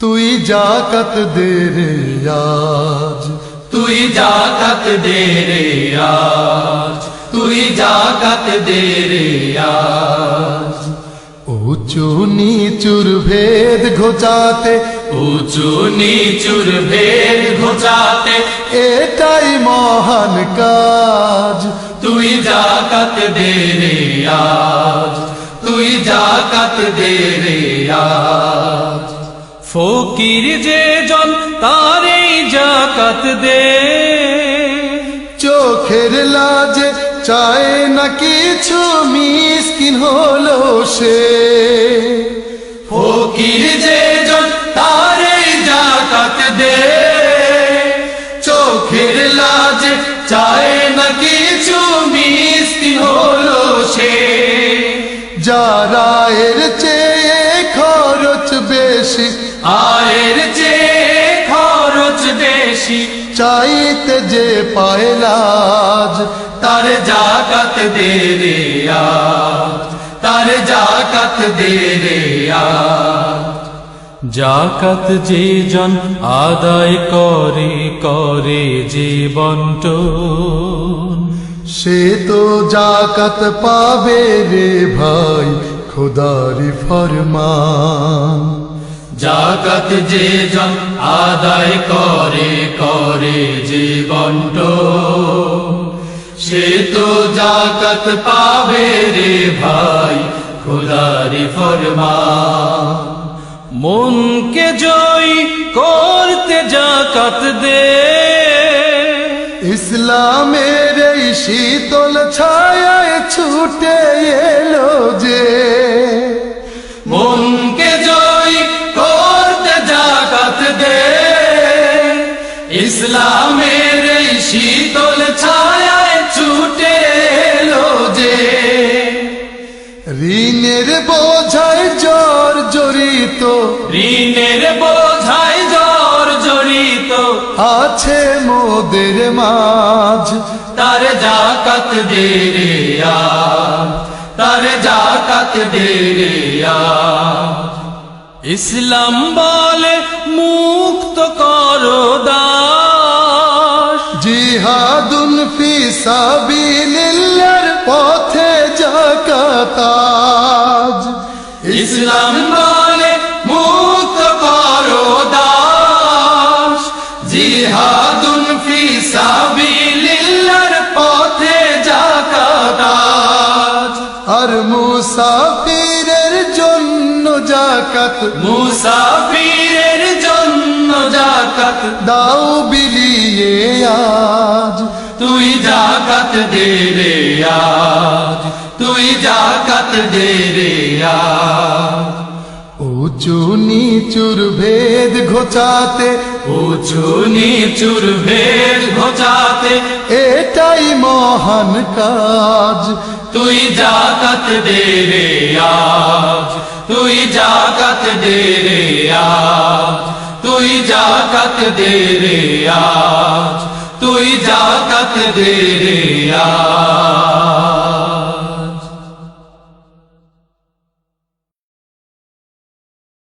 তুই জাকাত দে রে আজ। তুই জাকাত দে রে আজ। তুই জাকাত দে রে আজ। উঁচু নিচুর ভেদ ঘোচাতে উঁচু নিচুর ভেদ ঘোচাতে এটাই মহান কাজ। তুই জাকাত দে রে আজ। তুই জাকাত দে রে আজ। ফকির যে জন তারে জাকাত দে। চোখের লাজে চায় না কিছু মিসকিন হলো সে। ফকির যে জন তারে জাকাত দে। চোখের লাজে চায় না কিছু মিষ্টি হলো সে। যারা এর চেয়ে খরচ বেশি আয়ের যে খরচ বেশি চাইতে যে পায় লাজ তার জাকাত দে রে তার জাকাত দে রে জাকাত যে জন আদায় করে করে যে সে তো জাকাত পাবে রে ভাই খোদারি ফরমান। জাকাত যে জন আদায় করে করে যে বন্ট সে তো জাকাত পাবে রে ভাই, খোদারি ফরমা। মনকে জয় করতে জাকাত দে। ইসলামের শীতল ছায়ায় ছুটে ইসলামের শীতল ছায়ায় ছুটে যে। ঋণের বোঝায় জ্বর জড়িত। ঋণের বোঝায় জ্বর জড়িত। আছে মোদের মাঝ। তার জাকাত দে তার জাকাত দে ইসলাম বলে মুক্ত ফি সাবিলিল্লাহর পথে জাকাতাজ ইসলাম বলে মুক্ত করো দাস জিহাদুন ফি সাবিলিল্লাহর পথে জাকাত আর মুসাফিরের জন্য জাকাত মুসাফিরের জন্য জাকাত দাও বিলিয়ে আজ। তুই জাকাত দে রে আজ তুই জাকাত দে রে আজ। উঁচু নিচুর ভেদ ঘোচাতে উঁচু নিচুর ভেদ ঘোচাতে এটাই মহান কাজ। তুই জাকাত দে রে আজ তুই জাকাত দে রে আজ তুই জাকাত দে রে আজ। তুই জাকাত দে রে